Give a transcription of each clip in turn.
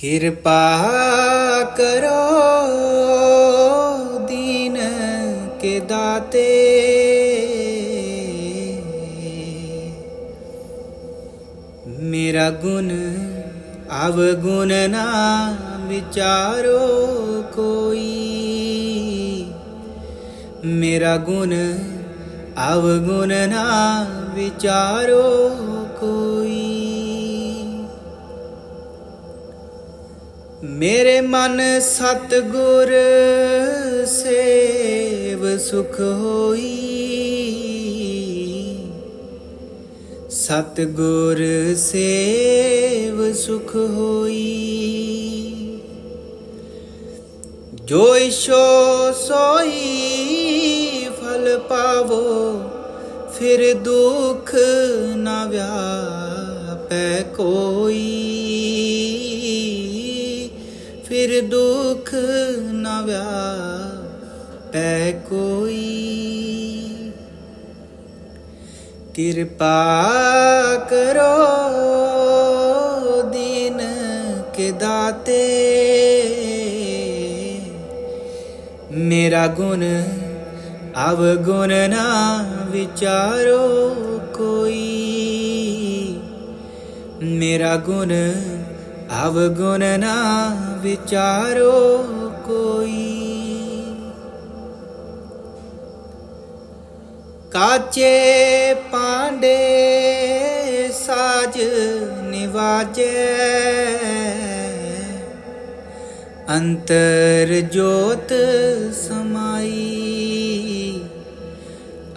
ਕਿਰਪਾ ਕਰੋ ਦੀਨ ਕੇ ਦਾਤੇ। ਮੇਰਾ ਗੁਣ ਅਵਗੁਣ ਨਾ ਵਿਚਾਰੋ ਕੋਈ। ਮੇਰਾ ਗੁਣ ਅਵਗੁਣ ਨਾ ਵਿਚਾਰੋ ਕੋਈ। ਮੇਰੇ ਮਨ ਸਤਗੁਰ ਸੇਵ ਸੁਖ ਹੋਈ। ਸਤਗੁਰ ਸੇਵ ਸੁਖ ਹੋਈ। ਜੋ ਇਸ਼ੋ ਸੋਈ ਫਲ ਪਾਵੋ, ਫਿਰ ਦੁਖ ਨਾ ਵਿਆਪੈ ਕੋਈ। ਫਿਰ ਦੁਖ ਨਾ ਵਿਆਪੈ ਕੋਈ ਕਿਰਪਾ ਕਰੋ ਦੀਨ ਕੇ ਦਾਤੇ ਮੇਰਾ ਗੁਣ ਅਵਗੁਣ ਨਾ ਵਿਚਾਰੋ ਕੋਈ ਮੇਰਾ ਗੁਣ ਅਵਗੁਣ ਨਾ ਵਿਚਾਰੋ ਕੋਈ। ਕਾਚੇ ਪਾਂਡੇ ਸਾਜ ਨਿਵਾਜੈ। ਅੰਤਰ ਜੋਤ ਸਮਾਈ।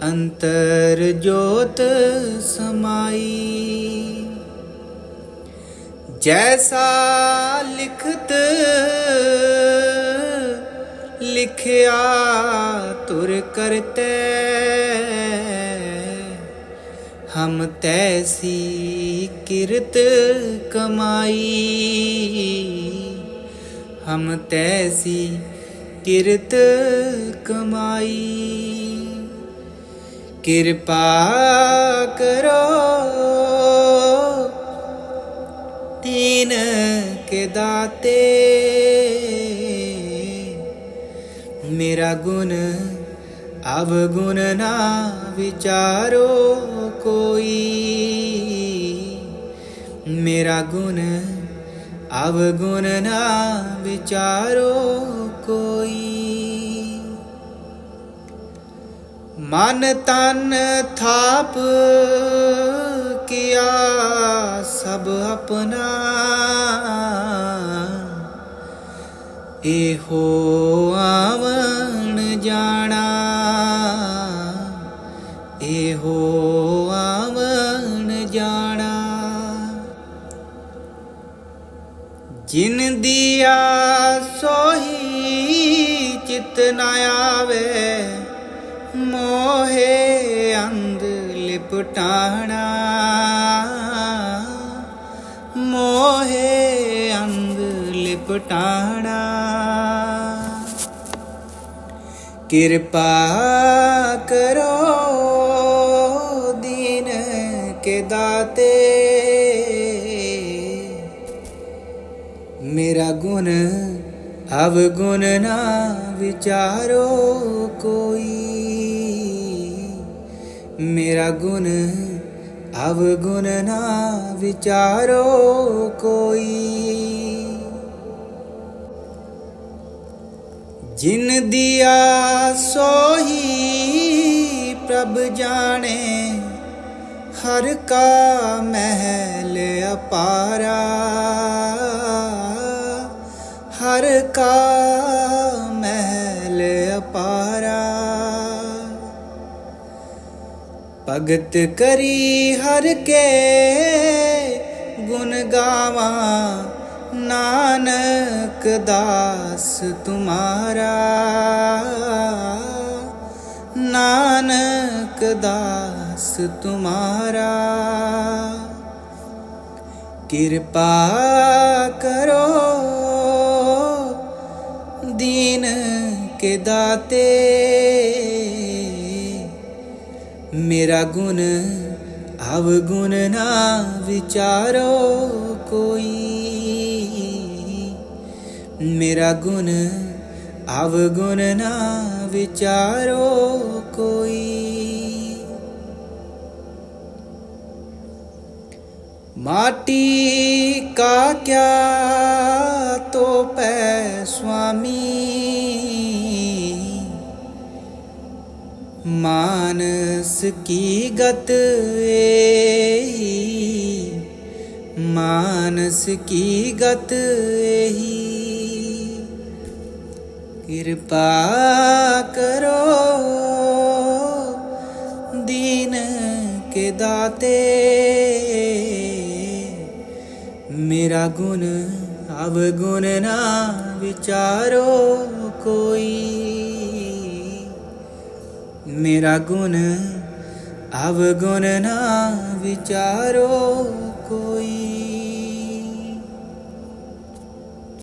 ਅੰਤਰ ਜੋਤ ਸਮਾਈ। ਜੈਸਾ ਲਿਖਤ ਲਿਖਿਆ ਤੁਰ ਕਰਤੇ ਹਮ ਤੈਸੀ ਕਿਰਤ ਕਮਾਈ ਹਮ ਤੈਸੀ ਕਿਰਤ ਕਮਾਈ ਕਿਰਪਾ ਕਰੋ ਤੀਨ ਕੇ ਦਾਤੇ। ਮੇਰਾ ਗੁਣ ਅਵਗੁਣ ਨਾ ਵਿਚਾਰੋ ਕੋਈ। ਮੇਰਾ ਗੁਣ ਅਵਗੁਣ ਨਾ ਵਿਚਾਰੋ ਕੋਈ ਮਨ ਤਨ ਥਾਪ ਕੀਆ ਸਭ ਆਪਣਾ। ਇਹੋ ਆਵਣ ਜਾਣਾ, ਇਹੋ ਆਵਣ ਜਾਣਾ। ਜਿਨ ਦੀਆ ਸੋਹੀ ਚਿਤ ਨ ਆਵੇ ਮੋਹੇ ਅੰਧ ਲਿਪਟਾਣਾ। ਮੋਹੇ ਅੰਧ ਲਿਪਟਾਣਾ। ਕਿਰਪਾ ਕਰੋ ਦੀਨ ਕੇ ਦਾਤੇ। ਮੇਰਾ ਗੁਣ ਅਵਗੁਣ ਨਾ ਵਿਚਾਰੋ ਕੋਈ। ਮੇਰਾ ਗੁਣ ਅਵਗੁਣ ਨਾ ਵਿਚਾਰੋ ਕੋਈ। ਜਿਨ ਦਿਆ ਸੋਹੀ ਪ੍ਰਭ ਜਾਣੇ, ਹਰ ਕਾ ਮਹਿਲ ਅਪਾਰਾ। ਹਰ ਕਾ ਮਹਿਲ ਅਪਾਰਾ। ਭਗਤ ਕਰੀ ਹਰ ਕੇ ਗੁਣ ਗਾਵਾਂ, ਨਾਨਕ ਦਾਸ ਤੁਮਾਰਾ। ਨਾਨਕ ਦਾਸ ਤੁਮਾਰਾ। ਕਿਰਪਾ ਕਰੋ दीन के दाते मेरा गुण अवगुण ना विचारो कोई मेरा गुण अवगुण ना विचारो कोई माटी का क्या ਮਾਨਸ ਕੀ ਗਤ ਏਹੀ? ਮਾਨਸ ਕੀ ਗਤ ਏਹੀ? ਕਿਰਪਾ ਕਰੋ ਦੀਨ ਕੇ ਦਾਤੇ। ਮੇਰਾ ਗੁਣ ਅਵਗੁਣ ਨਾ ਵਿਚਾਰੋ ਕੋਈ। ਮੇਰਾ ਗੁਣ ਅਵਗੁਣ ਨਾ ਵਿਚਾਰੋ ਕੋਈ।